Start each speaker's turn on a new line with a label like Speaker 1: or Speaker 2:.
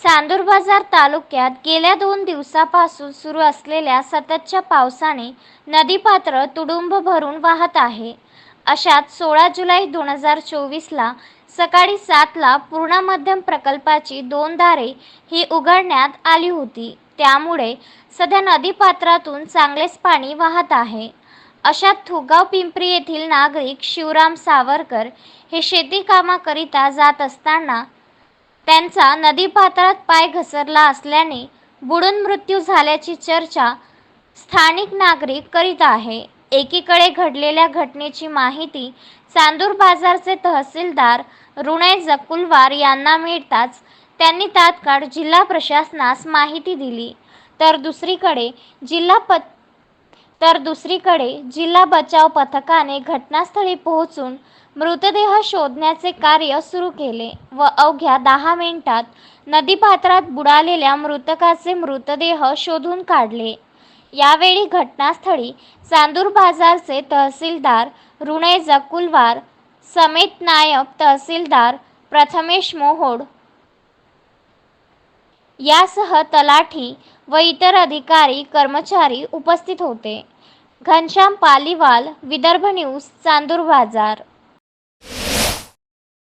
Speaker 1: चांदूर बाजार तालुक्यात गेल्या दोन दिवसापासून सुरू असलेल्या सततच्या पावसाने नदीपात्र तुडुंब भरून वाहत आहे. अशात सोळा जुलै दोन हजार चोवीसला सकाळी सातला पूर्णा मध्यम प्रकल्पाची दोन दारे ही उघडण्यात आली होती. त्यामुळे सध्या नदीपात्रातून चांगलेच पाणी वाहत आहे. अशात थुगाव पिंपरी येथील नागरिक शिवराम सावरकर हे शेती कामाकरिता जात असताना त्यांचा नदीपात्रात पाय घसरला असल्याने बुडून मृत्यू झाल्याची चर्चा स्थानिक नागरिक करीत आहे. एकीकडे घडलेल्या घटनेची माहिती चांदूर बाजारचे तहसीलदार रुणय जकुलवार यांना मिळताच त्यांनी तात्काळ जिल्हा प्रशासनास माहिती दिली. तर दुसरीकडे जिल्हा पत तर दुसरीकडे जिल्हा बचाव पथकाने घटनास्थळी पोहोचून मृतदेह शोधण्याचे कार्य सुरू केले व अवघ्या दहा मिनिटात नदीपात्रात बुडालेल्या मृतकाचे मृतदेह शोधून काढले. यावेळी घटनास्थळी चांदूर बाजारचे तहसीलदार रुणे जकुलवार समेत नायब तहसीलदार प्रथमेश मोहोड यासह तलाठी व इतर अधिकारी कर्मचारी उपस्थित होते. घनश्याम पालीवाल विदर्भ न्यूज चांदूर बाजार.